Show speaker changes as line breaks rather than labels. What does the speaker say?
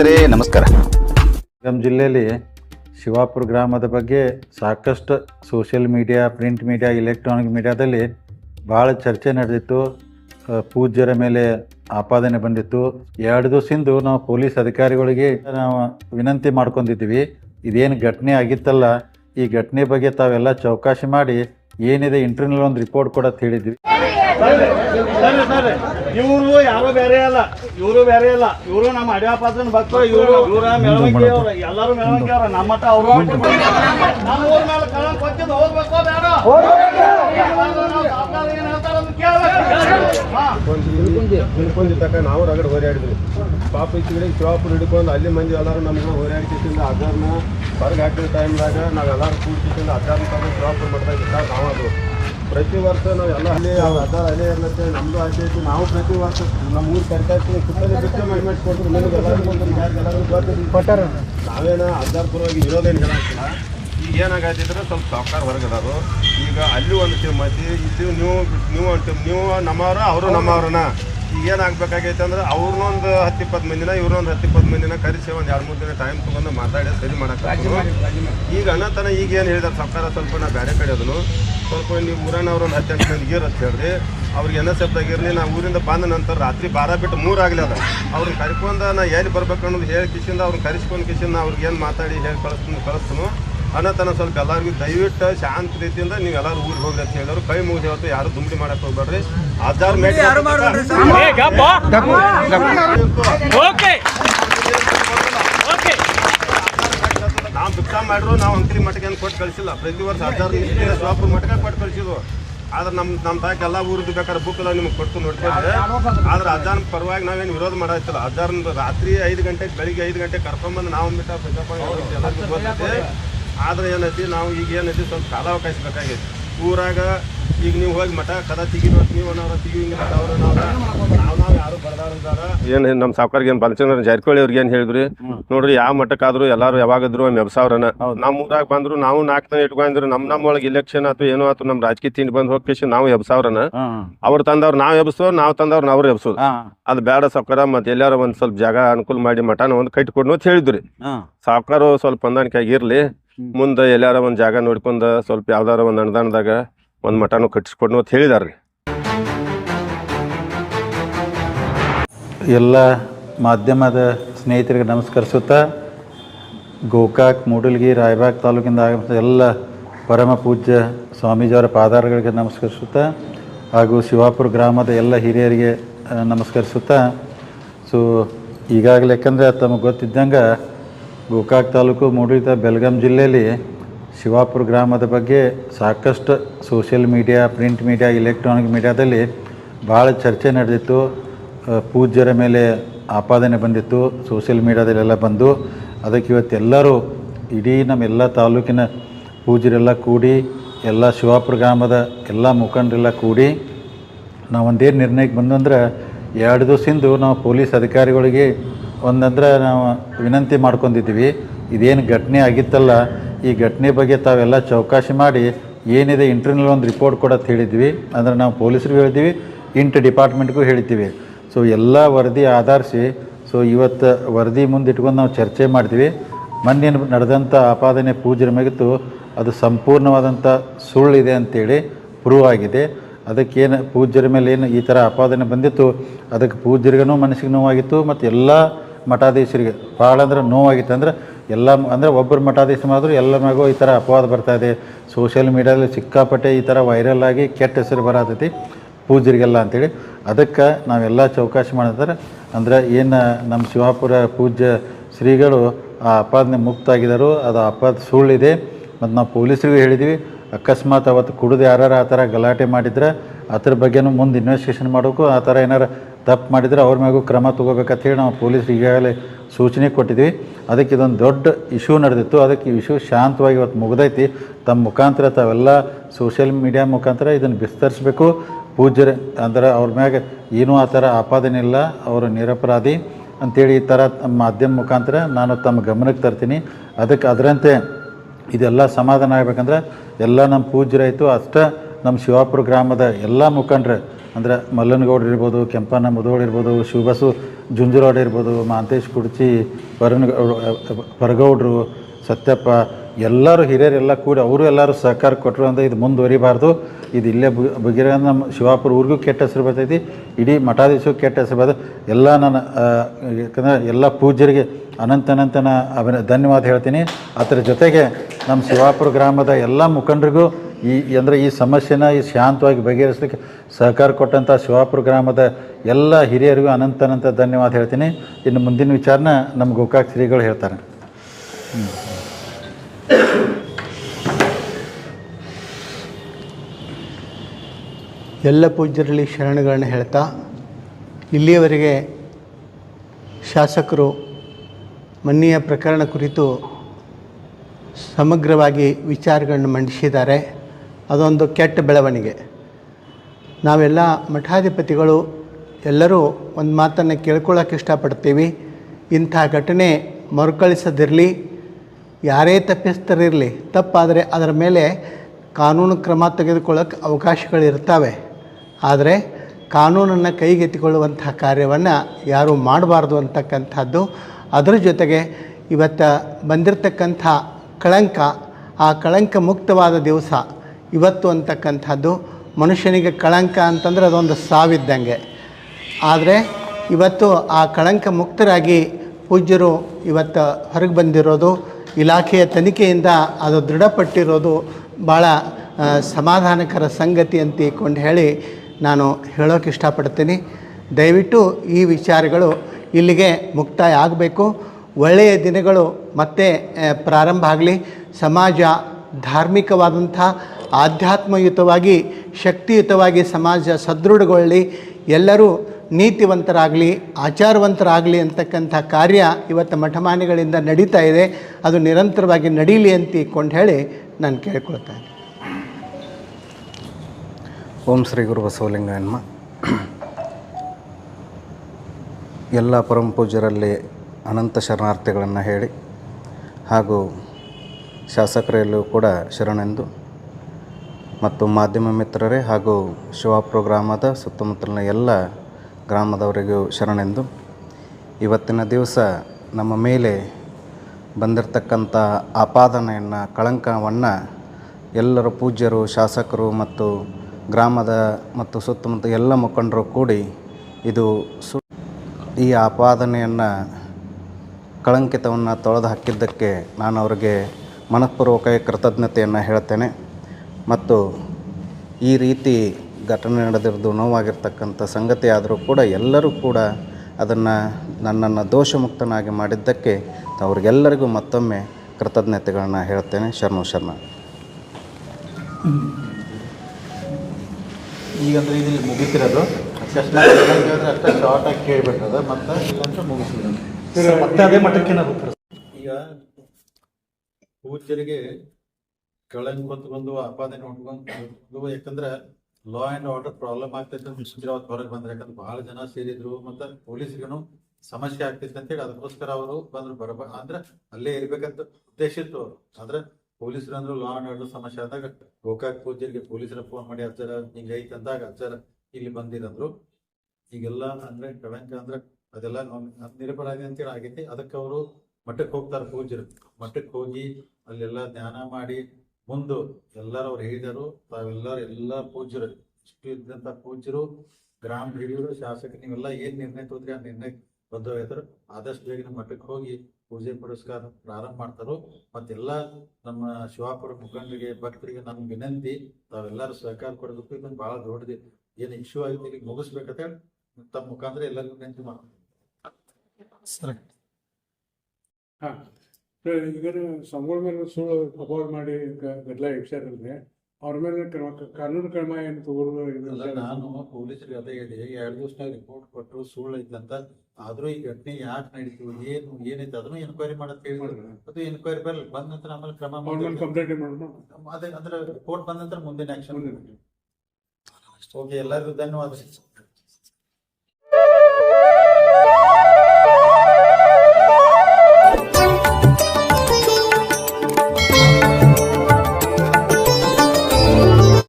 ಸ್ನೇಹಿತರೆ, ನಮಸ್ಕಾರ.
ನಮ್ಮ ಜಿಲ್ಲೆಯಲ್ಲಿ ಶಿವಾಪುರ ಗ್ರಾಮದ ಬಗ್ಗೆ ಸಾಕಷ್ಟು social media, print media electronic ಮೀಡಿಯಾದಲ್ಲಿ ಭಾಳ ಚರ್ಚೆ ನಡೆದಿತ್ತು. ಪೂಜ್ಯರ ಮೇಲೆ ಆಪಾದನೆ ಬಂದಿತ್ತು. ಎರಡು ದಿವಸದಿಂದ ನಾವು ಪೊಲೀಸ್ ಅಧಿಕಾರಿಗಳಿಗೆ ನಾವು ವಿನಂತಿ ಮಾಡ್ಕೊಂಡಿದ್ದೀವಿ. ಇದೇನು ಘಟನೆ ಆಗಿತ್ತಲ್ಲ, ಈ ಘಟನೆ ಬಗ್ಗೆ ತಾವೆಲ್ಲ ಚೌಕಾಶಿ ಮಾಡಿ ಏನಿದೆ ಇಂಟರ್ನಲ್ ಒಂದು ರಿಪೋರ್ಟ್ ಕೊಡತ್ ಹೇಳಿದ್ವಿ
ಸರಿ ಸರಿ ಇವರು ಯಾರು ಬೇರೆ ಅಲ್ಲ. ಇವರು ಬೇರೆ ಅಲ್ಲ. ಇವರು ನಮ್ಮ ಅಡ್ಯಾಪಾತ್ರನ ಭಕ್ತರು ಇವರು ಇವರ ಅವ್ರ ಎಲ್ಲರೂ ಮೆರವಣಿಗೆ ಅವ್ರ. ನಮ್ಮ ಮಠ ಅವರು ಹೋಗ್ಬೇಕೋ ಬೇಡ ನಾವು ಸರ್ಕಾರ ಏನ್ ಹೇಳ್ತಾರ ಅಂತ
ಹಿಡ್ಕೊಂಡು ತಕ್ಕ ನಾವು ರಗಡ್ ಹೋರಾಡಿದ್ವಿ. ಪಾಪ ಈ ಕ್ರಾಪ್ ಹಿಡ್ಕೊಂಡು ಅಲ್ಲಿ ಮಂದಿ ಎಲ್ಲರೂ ನಮ್ಗೆ ಹೋರಾಡ್ತಿದ್ದ ಅದನ್ನ ಹೊರಗೆ ಹಾಕಿದ ಟೈಮ್ದಾಗ ನಾವೆಲ್ಲರೂ ಕೂಡ್ತಿದ್ದ ಅದಾರ ತಂದು ಕ್ರಾಪ್ ಮಾಡ್ತಾ ಇದ್ದ ನಾವು ಅದು. ಪ್ರತಿ ವರ್ಷ ನಾವು ಎಲ್ಲ ಅಲ್ಲಿ ಅವ್ರ ಅದಾರ ಅಲ್ಲೇ ಇರ್ಲತ್ತೆ ನಮ್ಮದು ಆಸೆ ಐತಿ ನಾವು ಪ್ರತಿ ವರ್ಷ ನಮ್ಮ ಊರು ಕರಿತಾ ಇರ್ತೀವಿ ಸುತ್ತಲೇ ಬಿಟ್ಟು ಮಾಡಿ ಮಾಡಿ ಕೊಡ್ತೀವಿ ನಮಗೆ ಎಲ್ಲರಿಗೂ ಗೊತ್ತಿದ್ದು ಕೊಟ್ಟಾರ. ನಾವೇನ ಅದಾರ ಪರವಾಗಿ ಇರೋದೇನು ಹೇಳಕ್ಕಿಲ್ಲ. ಈಗ ಏನಾಗತ್ತಿದ್ರೆ ಸ್ವಲ್ಪ ಸಾಫ್ಟ್ವೇರ್ ಹೊರಗದಾರು ಈಗ ಅಲ್ಲಿ ಒಂದು ಟೀಮ್ ಐತಿ ಇಲ್ಲಿ ನೀವು ನೀವು ಒಂದು ಟೀಮ್ ನೀವು ನಮ್ಮವ್ರ ಅವರು ನಮ್ಮವ್ರನ್ನ ಈಗ ಏನಾಗಬೇಕಾಗೈತೆ ಅಂದ್ರೆ ಅವ್ರನ್ನೊಂದು ಹತ್ತು ಇಪ್ಪತ್ತು ಮಂದಿನ ಇವ್ರನ್ನೊಂದು ಹತ್ತು ಇಪ್ಪತ್ತು ಮಂದಿನ ಕರೆಸಿ ಒಂದು ಎರಡು ಮೂರು ದಿನ ಟೈಮ್ ತೊಗೊಂಡು ಮಾತಾಡಿ ಸರಿ ಮಾಡೋಕ್ಕಾಗ ಈಗ ಅಣ್ಣತನ ಈಗ ಏನು ಹೇಳಿದಾರೆ ಸರ್ಕಾರ ಸ್ವಲ್ಪ ನಾ ಬೇರೆ ಕಡೆ ಅದನ್ನು ಸ್ವಲ್ಪ ನೀವು ಊರನ್ನವ್ರು ಒಂದು ಹತ್ತು ಎಂಟು ಮಂದಿ ಗೀರ್ ಅಂತ ಹೇಳ್ರಿ ಅವ್ರಿಗೆ ಎನ್ ಎಸ್ ಎಫ್ದಾಗಿರಲಿ ನಾ ಊರಿಂದ ಬಂದ ನಂತರ ರಾತ್ರಿ ಬಾರ ಬಿಟ್ಟು ಮೂರು ಆಗಲಿ ಅದ. ಅವ್ರನ್ನ ಕರ್ಕೊಂಡ ನಾ ಎಲ್ಲಿ ಬರ್ಬೇಕು ಅನ್ನೋದು ಹೇಳಿ ಕಿಶಿಂದ ಅವ್ರನ್ನ ಕರೆಸ್ಕೊಂಡು ಕಿಶಿಂದ ಅವ್ರಿಗೆ ಏನು ಮಾತಾಡಿ ಹೇಳಿ ಕಳಿಸ್ತೀನಿ ಕಳಿಸ್ತೀನಿ. ಅನ್ನತನ ಸ್ವಲ್ಪ ಎಲ್ಲರಿಗೂ ದಯವಿಟ್ಟು ಶಾಂತ ರೀತಿಯಿಂದ ನೀವು ಎಲ್ಲರೂ ಊರಿಗೆ ಹೋಗ್ರಿ ಅಂತ ಹೇಳಿದ್ರು. ಕೈ ಮುಗಿದು ಹೇಳ್ತು ಯಾರು ದುಂಬಿ ಮಾಡಕ್ಕೆ ಹೋಗ್ಬೇಡ್ರಿ. ಆಧಾರ್ ನಾವು ಭಿಕ್ಷಾ ಮಾಡಿರು ನಾವು ಅಂಕಲಿ ಮಟ್ಟಕ್ಕೆ ಏನು ಕೊಟ್ಟು ಕಳಿಸಿಲ್ಲ. ಪ್ರತಿ ವರ್ಷ ಹಜಾರ್ ಶಿವಾಪುರ ಮಠಕ್ಕೆ ಕೊಟ್ಟು ಕಳಿಸಿದ್ವು ಆದ್ರೆ ನಮ್ಮ ನಮ್ಮ ತಾಕ ಎಲ್ಲ ಊರದ್ದು ಬೇಕಾದ್ರೆ ಬುಕ್ ಎಲ್ಲ ನಿಮ್ಗೆ ಕೊಟ್ಟು ನೋಡ್ಕೊಂಡ್ರೆ ಆದ್ರೆ ಅಜ್ಜಾನ್ ಪರವಾಗಿ ನಾವೇನು ವಿರೋಧ ಮಾಡತ್ತಿಲ್ಲ ಅಜ್ಜಾರ್ನ ರಾತ್ರಿ ಐದು ಗಂಟೆಗೆ ಬೆಳಿಗ್ಗೆ ಐದು ಗಂಟೆಗೆ ಕರ್ಕೊಂಬಂದು ನಾವು ಬಿಟ್ಟ ಎಲ್ಲರಿಗೂ ಗೊತ್ತೈತಿ. ಆದ್ರೆ ಏನೈತಿ, ನಾವು ಈಗ ಏನೈತಿ, ಸ್ವಲ್ಪ ಕಾಲಾವಕಾಶ ಬೇಕಾಗೈತಿ. ಊರಾಗ ಈಗ ನೀವು ಹೋಗಿ ಮಠ ಕದ ತೆಗಿಬೇಕು, ನೀವು ಅನ್ನೋರ ತೆಗಿವಂಗಿಲ್ಲ ಅವ್ರ ಏನು ನಮ್ಮ ಸಾವುಕಾರ್ಗೆ ಏನು ಬಾಲಚಂದ್ರ ಜಾರಕಿಹೊಳಿ ಅವ್ರಿಗೆ ಏನು ಹೇಳಿದ್ರಿ ನೋಡ್ರಿ ಯಾವ ಮಟ್ಟಕ್ಕಾದ್ರು ಎಲ್ಲಾರು ಯಾವಾಗಿದ್ರು ಒಂದು ಎಬ್ಸಾವ್ರನ. ನಮ್ಮ ಊರಾಗ ಬಂದ್ರು ನಾವು ನಾಲ್ಕು ತನ ಇಟ್ಕೊಂಡಿದ್ರು. ನಮ್ಮ ನಮ್ ಒಳಗೆ ಇಲೆಕ್ಷನ್ ಅಥವಾ ಏನೋ ಆತು ನಮ್ಮ ರಾಜಕೀಯ ತಿಂಡಿ ಬಂದು ಹೋಗಿ ನಾವು ಎಬ್ಸಾವ್ರನ. ಅವ್ರ ತಂದವ್ರು ನಾವು ಎಬ್ಸೋರು ನಾವು ತಂದವ್ರು ಅವ್ರು ಎಬ್ಸೋದು. ಅದ್ ಬೇಡ ಸಾವುಕಾರ ಮತ್ತೆ ಎಲ್ಲಾರ ಒಂದ್ ಸ್ವಲ್ಪ ಜಾಗ ಅನುಕೂಲ ಮಾಡಿ ಮಠನ ಒಂದು ಕೊಡ್ನು ಅಂತ ಹೇಳಿದ್ರಿ. ಸಾವುಕಾರು ಸ್ವಲ್ಪ ಹೊಂದಾಣಿಕೆ ಆಗಿರ್ಲಿ ಮುಂದೆ ಎಲ್ಲಾರ ಒಂದ್ ಜಾಗ ನೋಡ್ಕೊಂಡ ಸ್ವಲ್ಪ ಯಾವ್ದಾರ ಒಂದ್ ಅನುದಾನದಾಗ ಒಂದ್ ಮಠಾನು ಕಟ್ಟಿಸ್ಕೊಡ್ನು ಅಂತ ಹೇಳಿದಾರ್ರಿ.
ಎಲ್ಲ ಮಾಧ್ಯಮದ ಸ್ನೇಹಿತರಿಗೆ ನಮಸ್ಕರಿಸುತ್ತಾ ಗೋಕಾಕ್, ಮೂಡಲ್ಗಿ, ರಾಯಬಾಗ್ ತಾಲೂಕಿಂದ ಆಗಮಿಸಿದ ಎಲ್ಲ ಪರಮ ಪೂಜ್ಯ ಸ್ವಾಮೀಜಿಯವರ ಪಾದಾರಗಳಿಗೆ ನಮಸ್ಕರಿಸುತ್ತಾ ಹಾಗೂ ಶಿವಾಪುರ ಗ್ರಾಮದ ಎಲ್ಲ ಹಿರಿಯರಿಗೆ ನಮಸ್ಕರಿಸುತ್ತ. ಸೊ ಈಗಾಗಲೇ ಯಾಕಂದರೆ ತಮಗೆ ಗೊತ್ತಿದ್ದಂಗೆ ಗೋಕಾಕ್ ತಾಲೂಕು, ಮೂಡಲ್ಗಿ ಬೆಲ್ಗಾಮ್ ಜಿಲ್ಲೆಯಲ್ಲಿ ಶಿವಾಪುರ ಗ್ರಾಮದ ಬಗ್ಗೆ ಸಾಕಷ್ಟು social media, print media electronic ಮೀಡಿಯಾದಲ್ಲಿ ಭಾಳ ಚರ್ಚೆ ನಡೆದಿತ್ತು. ಪೂಜ್ಯರ ಮೇಲೆ ಆಪಾದನೆ ಬಂದಿತ್ತು ಸೋಷಿಯಲ್ ಮೀಡ್ಯಾದಲ್ಲೆಲ್ಲ ಬಂದು, ಅದಕ್ಕೆ ಇವತ್ತೆಲ್ಲರೂ ಇಡೀ ನಮ್ಮ ಎಲ್ಲ ತಾಲೂಕಿನ ಪೂಜ್ಯರೆಲ್ಲ ಕೂಡಿ, ಎಲ್ಲ ಶಿವಾಪುರ ಗ್ರಾಮದ ಎಲ್ಲ ಮುಖಂಡರೆಲ್ಲ ಕೂಡಿ, ನಾವು ಒಂದೇನು ನಿರ್ಣಯಕ್ಕೆ ಬಂದಂದ್ರೆ ಎರಡು ದಿವಸದಿಂದ ನಾವು ಪೊಲೀಸ್ ಅಧಿಕಾರಿಗಳಿಗೆ ಒಂದಂದ್ರೆ ನಾವು ವಿನಂತಿ ಮಾಡ್ಕೊಂಡಿದ್ದೀವಿ. ಇದೇನು ಘಟನೆ ಆಗಿತ್ತಲ್ಲ, ಈ ಘಟನೆ ಬಗ್ಗೆ ತಾವೆಲ್ಲ ಚೌಕಾಶಿ ಮಾಡಿ, ಏನಿದೆ ಇಂಟರ್ನಲ್ ಒಂದು ರಿಪೋರ್ಟ್ ಕೊಡತ್ ಹೇಳಿದ್ವಿ. ಅಂದ್ರೆ ನಾವು ಪೊಲೀಸರಿಗೂ ಹೇಳಿದ್ದೀವಿ ಇಂಟ್ ಡಿಪಾರ್ಟ್ಮೆಂಟ್ಗೂ ಹೇಳಿದ್ದೀವಿ. ಸೊ ಎಲ್ಲ ವರದಿ ಆಧರಿಸಿ ಸೊ ಇವತ್ತು ವರದಿ ಮುಂದೆ ಇಟ್ಕೊಂಡು ನಾವು ಚರ್ಚೆ ಮಾಡ್ತೀವಿ. ಮೊನ್ನೆ ನಡೆದಂಥ ಆಪಾದನೆ ಪೂಜೆ ಮೇಗಿತ್ತು. ಅದು ಸಂಪೂರ್ಣವಾದಂಥ ಸುಳ್ಳಿದೆ ಅಂತೇಳಿ ಪ್ರೂವ್ ಆಗಿದೆ. ಅದಕ್ಕೇನು ಪೂಜ್ಯರ ಮೇಲೆ ಏನು ಈ ಥರ ಆಪಾದನೆ ಬಂದಿತ್ತು, ಅದಕ್ಕೆ ಪೂಜ್ಯರಿಗೂ ಮನಸ್ಸಿಗೆ ನೋವಾಗಿತ್ತು, ಮತ್ತು ಎಲ್ಲ ಮಠಾಧೀಶರಿಗೆ ಭಾಳ ಅಂದ್ರೆ ನೋವಾಗಿತ್ತು. ಅಂದ್ರೆ ಎಲ್ಲ ಅಂದರೆ ಒಬ್ಬರು ಮಠಾಧೀಶ ಮಾಡಿದ್ರು ಎಲ್ಲ ಮ್ಯಾಗೂ ಈ ಥರ ಅಪವಾದ ಬರ್ತಾ ಇದೆ. ಸೋಷಿಯಲ್ ಮೀಡಿಯಾದಲ್ಲಿ ಸಿಕ್ಕಾಪಟ್ಟೆ ಈ ಥರ ವೈರಲ್ ಆಗಿ ಕೆಟ್ಟ ಹೆಸರು ಬರತೈತಿ. ಪೂಜ್ಯರಿಗೆಲ್ಲ ಅಂತೇಳಿ ಅದಕ್ಕೆ ನಾವೆಲ್ಲ ಚೌಕಾಶಿ ಮಾಡಿದ್ರೆ ಅಂದರೆ ಏನು ನಮ್ಮ ಶಿವಾಪುರ ಪೂಜ್ಯ ಶ್ರೀಗಳು ಆ ಅಪಾದನೆ ಮುಕ್ತಾಗಿದ್ದರು ಅದು ಅಪಾದ ಸುಳ್ಳಿದೆ ಮತ್ತು ನಾವು ಪೊಲೀಸರಿಗೂ ಹೇಳಿದ್ವಿ. ಅಕಸ್ಮಾತ್ ಅವತ್ತು ಕುಡಿದು ಯಾರು ಆ ಥರ ಗಲಾಟೆ ಮಾಡಿದ್ರೆ ಅದ್ರ ಬಗ್ಗೆನೂ ಮುಂದೆ ಇನ್ವೆಸ್ಟಿಗೇಷನ್ ಮಾಡೋಕ್ಕೂ ಆ ಥರ ಏನಾರು ತಪ್ಪು ಮಾಡಿದರೆ ಅವ್ರ ಮ್ಯಾಗೂ ಕ್ರಮ ಹೇಳಿ ನಾವು ಪೊಲೀಸರಿಗೆ ಈಗಾಗಲೇ ಸೂಚನೆ ಕೊಟ್ಟಿದ್ವಿ. ಅದಕ್ಕೆ ಇದೊಂದು ದೊಡ್ಡ ಇಶ್ಯೂ ನಡೆದಿತ್ತು. ಅದಕ್ಕೆ ಈ ಇಶ್ಯೂ ಶಾಂತವಾಗಿ ಇವತ್ತು ಮುಗ್ದೈತಿ. ತಮ್ಮ ಮುಖಾಂತರ ತಾವೆಲ್ಲ ಸೋಷಿಯಲ್ ಮೀಡಿಯಾ ಮುಖಾಂತರ ಇದನ್ನು ವಿಸ್ತರಿಸಬೇಕು. ಪೂಜ್ಯರ, ಅಂದ್ರೆ ಅವ್ರ ಮ್ಯಾಗ ಏನೂ ಆ ಥರ ಆಪಾದನೆ ಇಲ್ಲ ಅವರು ನಿರಪರಾಧಿ ಅಂಥೇಳಿ ಈ ಥರ ಮಾಧ್ಯಮ ಮುಖಾಂತರ ನಾನು ತಮ್ಮ ಗಮನಕ್ಕೆ ತರ್ತೀನಿ. ಅದಕ್ಕೆ ಅದರಂತೆ ಇದೆಲ್ಲ ಸಮಾಧಾನ ಆಗಬೇಕಂದ್ರೆ ಎಲ್ಲ ನಮ್ಮ ಪೂಜ್ಯರಾಯಿತು, ಅಷ್ಟೇ ನಮ್ಮ ಶಿವಾಪುರ ಗ್ರಾಮದ ಎಲ್ಲ ಮುಖಂಡರು, ಅಂದ್ರೆ ಮಲ್ಲನಗೌಡ್ರು ಇರ್ಬೋದು, ಕೆಂಪಣ್ಣ ಮುದೋಳು ಇರ್ಬೋದು, ಶಿವಬಸು ಜುಂಜುರೋಡ್ ಇರ್ಬೋದು, ಮಾಂತೇಶ್ ಕುಡ್ಚಿ, ವರುಣ್ ಪರಗೌಡ್ರು ಸತ್ಯಪ್ಪ ಎಲ್ಲರೂ ಹಿರಿಯರೆಲ್ಲ ಕೂಡಿ ಅವರು ಎಲ್ಲರೂ ಸಹಕಾರ ಕೊಟ್ಟರು ಅಂದರೆ ಇದು ಮುಂದುವರಿಬಾರ್ದು. ಇದು ಇಲ್ಲೇ ಬುಗಿರ ನಮ್ಮ ಶಿವಾಪುರ ಊರಿಗೂ ಕೆಟ್ಟ ಹೆಸರು ಬರ್ತೈತಿ. ಇಡೀ ಮಠಾಧೀಶಕ್ಕೂ ಕೆಟ್ಟ ಹೆಸರು ಬರ್ತದೆ ಎಲ್ಲ ನನ್ನ ಯಾಕಂದರೆ ಯಾಕಂದ್ರೆ ಎಲ್ಲ ಪೂಜ್ಯರಿಗೆ ಅನಂತ ಅನಂತನ ಅಭಿನ, ಧನ್ಯವಾದ ಹೇಳ್ತೀನಿ. ಅದರ ಜೊತೆಗೆ ನಮ್ಮ ಶಿವಾಪುರ ಗ್ರಾಮದ ಎಲ್ಲ ಮುಖಂಡರಿಗೂ ಈ, ಅಂದರೆ ಈ ಸಮಸ್ಯೆನ ಈ ಶಾಂತವಾಗಿ ಬಗೆಹರಿಸಲಿಕ್ಕೆ ಸಹಕಾರ ಕೊಟ್ಟಂಥ ಶಿವಾಪುರ ಗ್ರಾಮದ ಎಲ್ಲ ಹಿರಿಯರಿಗೂ ಅನಂತ ಅನಂತ ಧನ್ಯವಾದ ಹೇಳ್ತೀನಿ. ಇನ್ನು ಮುಂದಿನ ವಿಚಾರನ ನಮ್ಮ ಗೋಕಾಕ್ ಶ್ರೀಗಳು ಹೇಳ್ತಾರೆ.
ಎಲ್ಲ ಪೂಜ್ಯರಲ್ಲಿ ಶರಣಗಳನ್ನು ಹೇಳ್ತಾ, ಇಲ್ಲಿಯವರೆಗೆ ಶಾಸಕರು ಮನ್ನಿಯ ಪ್ರಕರಣ ಕುರಿತು ಸಮಗ್ರವಾಗಿ ವಿಚಾರಗಳನ್ನು ಮಂಡಿಸಿದ್ದಾರೆ. ಅದೊಂದು ಕೆಟ್ಟ ಬೆಳವಣಿಗೆ. ನಾವೆಲ್ಲ ಮಠಾಧಿಪತಿಗಳು ಎಲ್ಲರೂ ಒಂದು ಮಾತನ್ನು ಕೇಳ್ಕೊಳ್ಳೋಕೆ ಇಷ್ಟಪಡ್ತೀವಿ. ಇಂಥ ಘಟನೆ ಮರುಕಳಿಸದಿರಲಿ. ಯಾರೇ ತಪ್ಪಿಸ್ತರಿರಲಿ, ತಪ್ಪಾದರೆ ಅದರ ಮೇಲೆ ಕಾನೂನು ಕ್ರಮ ತೆಗೆದುಕೊಳ್ಳೋಕೆ ಅವಕಾಶಗಳಿರ್ತವೆ. ಆದರೆ ಕಾನೂನನ್ನು ಕೈಗೆತ್ತಿಕೊಳ್ಳುವಂಥ ಕಾರ್ಯವನ್ನು ಯಾರೂ ಮಾಡಬಾರ್ದು ಅಂತಕ್ಕಂಥದ್ದು. ಅದರ ಜೊತೆಗೆ ಇವತ್ತು ಬಂದಿರತಕ್ಕಂಥ ಕಳಂಕ, ಆ ಕಳಂಕ ಮುಕ್ತವಾದ ದಿವಸ ಇವತ್ತು ಅಂತಕ್ಕಂಥದ್ದು ಮನುಷ್ಯನಿಗೆ ಕಳಂಕ ಅಂತಂದರೆ ಅದೊಂದು ಸಾವಿದ್ದಂಗೆ. ಆದರೆ ಇವತ್ತು ಆ ಕಳಂಕ ಮುಕ್ತರಾಗಿ ಪೂಜ್ಯರು ಇವತ್ತು ಹೊರಗೆ ಬಂದಿರೋದು ಇಲಾಖೆಯ ತನಿಖೆಯಿಂದ ಅದು ದೃಢಪಟ್ಟಿರೋದು ಭಾಳ ಸಮಾಧಾನಕರ ಸಂಗತಿ ಅಂತ ಇಕ್ಕೊಂಡು ಹೇಳಿ ನಾನು ಹೇಳೋಕೆ ಇಷ್ಟಪಡ್ತೀನಿ. ದಯವಿಟ್ಟು ಈ ವಿಚಾರಗಳು ಇಲ್ಲಿಗೆ ಮುಕ್ತಾಯ ಆಗಬೇಕು. ಒಳ್ಳೆಯ ದಿನಗಳು ಮತ್ತೆ ಪ್ರಾರಂಭ ಆಗಲಿ. ಸಮಾಜ ಧಾರ್ಮಿಕವಾದಂಥ, ಆಧ್ಯಾತ್ಮಯುತವಾಗಿ, ಶಕ್ತಿಯುತವಾಗಿ ಸಮಾಜ ಸದೃಢಗೊಳ್ಳಿ. ಎಲ್ಲರೂ ನೀತಿವಂತರಾಗಲಿ, ಆಚಾರವಂತರಾಗಲಿ ಅಂತಕ್ಕಂಥ ಕಾರ್ಯ ಇವತ್ತು ಮಠಮಾನಿಗಳಿಂದ ನಡೀತಾ ಇದೆ. ಅದು ನಿರಂತರವಾಗಿ ನಡೀಲಿ ಅಂತ ಇಕ್ಕೊಂಡು ಹೇಳಿ ನಾನು ಕೇಳ್ಕೊಳ್ತಾ ಇದ್ದೆ
ಓಂ ಶ್ರೀ ಗುರು ಬಸವಲಿಂಗಯ್ಯನ್ಮ ಎಲ್ಲ ಪರಂಪೂಜರಲ್ಲಿ ಅನಂತ ಶರಣಾರ್ಥಿಗಳನ್ನು ಹೇಳಿ ಹಾಗೂ ಶಾಸಕರಲ್ಲೂ ಕೂಡ ಶರಣೆಂದು ಮತ್ತು ಮಾಧ್ಯಮ ಮಿತ್ರರೇ ಹಾಗೂ ಶಿವ ಪ್ರೋಗ್ರಾಮದ ಸುತ್ತಮುತ್ತಲಿನ ಎಲ್ಲ ಗ್ರಾಮದವರಿಗೂ ಶರಣೆಂದು ಇವತ್ತಿನ ದಿವಸ ನಮ್ಮ ಮೇಲೆ ಬಂದಿರತಕ್ಕಂಥ ಆಪಾದನೆಯನ್ನು, ಕಳಂಕವನ್ನು ಎಲ್ಲರ ಪೂಜ್ಯರು, ಶಾಸಕರು ಮತ್ತು ಗ್ರಾಮದ ಮತ್ತು ಸುತ್ತಮುತ್ತ ಎಲ್ಲ ಮುಖಂಡರು ಕೂಡಿ ಇದು ಸು, ಈ ಆಪಾದನೆಯನ್ನು ಕಳಂಕಿತವನ್ನು ತೊಳೆದು ಹಾಕಿದ್ದಕ್ಕೆ ನಾನು ಅವರಿಗೆ ಮನಃಪೂರ್ವಕ ಕೃತಜ್ಞತೆಯನ್ನು ಹೇಳ್ತೇನೆ. ಮತ್ತು ಈ ರೀತಿ ಘಟನೆ ನಡೆದಿರೋದು ನೋವಾಗಿರ್ತಕ್ಕಂಥ ಸಂಗತಿ ಆದರೂ ಕೂಡ ಎಲ್ಲರೂ ಕೂಡ ಅದನ್ನು ನನ್ನನ್ನು ದೋಷಮುಕ್ತನಾಗಿ ಮಾಡಿದ್ದಕ್ಕೆ ಅವ್ರಿಗೆಲ್ಲರಿಗೂ ಮತ್ತೊಮ್ಮೆ ಕೃತಜ್ಞತೆಗಳನ್ನು ಹೇಳ್ತೇನೆ. ಶರಣು
ಶರ್ಮ. ಈಗಂದ್ರೆ ಇದು ಇಲ್ಲಿ ಮುಗಿತಿರೋದು. ಅಷ್ಟೇ ಶಾರ್ಟ್ ಆಗಿ ಕೇಳ್ಬಿಟ್ಟದ ಮತ್ತೆ ಇಲ್ಲಂತೂ ಮುಗಿಸಿದ್ರು
ಮತ್ತೆ ಅದೇ ಮಠಕ್ಕೆ
ಈಗ ಪೂಜ್ಯರಿಗೆ ಕೆಳಗೆ ಬಂದು ಬಂದು ಆಪಾದನೆ ಹೊಂದ್ಕೊಂಡು ಯಾಕಂದ್ರೆ ಲಾ ಅಂಡ್ ಆರ್ಡರ್ ಪ್ರಾಬ್ಲಮ್ ಆಗ್ತೈತೆ ಅಂತ ಹೊರಗೆ ಬಂದ್ರೆ, ಯಾಕಂದ್ರೆ ಬಹಳ ಜನ ಸೇರಿದ್ರು, ಮತ್ತೆ ಪೊಲೀಸ್ಗೂ ಸಮಸ್ಯೆ ಆಗ್ತೈತೆ ಅಂತೇಳಿ ಅದಕ್ಕೋಸ್ಕರ ಅವರು ಬಂದ್ರು ಬರಬ, ಅಂದ್ರೆ ಅಲ್ಲೇ ಇರ್ಬೇಕಂತ ಉದ್ದೇಶ ಇತ್ತು ಅವರು. ಅಂದ್ರೆ ಪೊಲೀಸರು ಅಂದ್ರು ಲಾ ಅಂಡ್ ಆರ್ಡರ್ ಸಮಸ್ಯೆ ಆದಾಗ ಗೋಕಾಕ್ ಪೂಜೆಗೆ ಪೊಲೀಸರ ಫೋನ್ ಮಾಡಿ ಅಚ್ಚಾರ ಹಿಂಗ ಐತೆ ಅಂದಾಗ ಅಚ್ಚಾರ ಇಲ್ಲಿ ಬಂದಿರಂದ್ರು ಈಗೆಲ್ಲ ಅಂದ್ರೆ ಕಳಂಕ ಅಂದ್ರೆ ಅದೆಲ್ಲ ನಿರಪರಾಧಿ ಅಂತೇಳಿ ಆಗೈತಿ. ಅದಕ್ಕೆ ಅವರು ಮಠಕ್ಕೆ ಹೋಗ್ತಾರೆ ಪೂಜರು ಮಠಕ್ಕೆ ಹೋಗಿ ಅಲ್ಲೆಲ್ಲ ಧ್ಯಾನ ಮಾಡಿ ಮುಂದು ಎಲ್ಲರೂ ಅವ್ರು ಹೇಳಿದರು ತಾವೆಲ್ಲರೂ ಎಲ್ಲ ಪೂಜ್ಯರು ಇಷ್ಟು ಇದ್ದಂತ ಪೂಜ್ಯರು ಗ್ರಾಮ ಹಿರಿಯರು ಶಾಸಕರು ನೀವೆಲ್ಲ ಏನ್ ನಿರ್ಣಯ ತೋದ್ರಿ ಆ ನಿರ್ಣಯ ಬದ್ಧವಾಗಿದ್ರು ಆದಷ್ಟು ಬೇಗ ಮಠಕ್ಕೆ ಹೋಗಿ ಪೂಜೆ ಪುರಸ್ಕಾರ ಪ್ರಾರಂಭ ಮಾಡ್ತಾರೋ ಮತ್ತೆಲ್ಲ ನಮ್ಮ ಶಿವಾಪುರ ಮುಖಂಡರಿಗೆ ಭಕ್ತರಿಗೆ ನಮ್ಮ ವಿನಂತಿ ತಾವೆಲ್ಲರೂ ಸಹಕಾರ ಕೊಡಬೇಕು ಇದನ್ನು ಬಹಳ ದೊಡ್ಡದು. ಏನು ಇಶ್ಯೂ ಆಗಿದೆ ಈಗ ಮುಗಿಸ್ಬೇಕಂತ ಹೇಳಿ ತಮ್ಮ ಮುಖಾಂತರ ಎಲ್ಲರಿಗೂ ವಿನಂತಿ ಮಾಡ್ತೀನಿ.
ಈಗ ಸಂಬಳ ಮೇಲೆ ಸುಳ್ಳು ಅಪವಾದ ಮಾಡಿ ಗದ್ದಲ ಎಬ್ಸ್ಯಾರಲ್ರಿ ಅವ್ರ ಮೇಲೆ ಕ್ರಮ ಕಾನೂನು ಕ್ರಮ ಏನು
ಅಲ್ಲ ನಾನು ಪೊಲೀಸರಿಗೆ ಅದೇ ಹೇಳಿ ಎರಡು ದಿವಸ ರಿಪೋರ್ಟ್ ಕೊಟ್ಟರು ಸುಳ್ಳು ಐತಂತ ಆದ್ರೂ ಈ ಘಟನೆ ಯಾಕೆ ನಡೀತು ಏನು ಏನೈತೆ ಅದನ್ನು ಎನ್ಕ್ವೈರಿ ಮಾಡತ್ ಹೇಳಿ. ಅದು ಎನ್ಕ್ವೈರಿ ಬರಲ್ಲ ಬಂದ ನಂತರ ಆಮೇಲೆ ಕ್ರಮ.
ಕಂಪ್ಲೇಂಟ್ ಮಾಡೋಣ
ಅದೇ ಅಂದ್ರೆ ರಿಪೋರ್ಟ್ ಬಂದ ನಂತರ ಮುಂದಿನ ಆಕ್ಷನ್ ಓಕೆ ಎಲ್ಲರಿಗೂ ಧನ್ಯವಾದ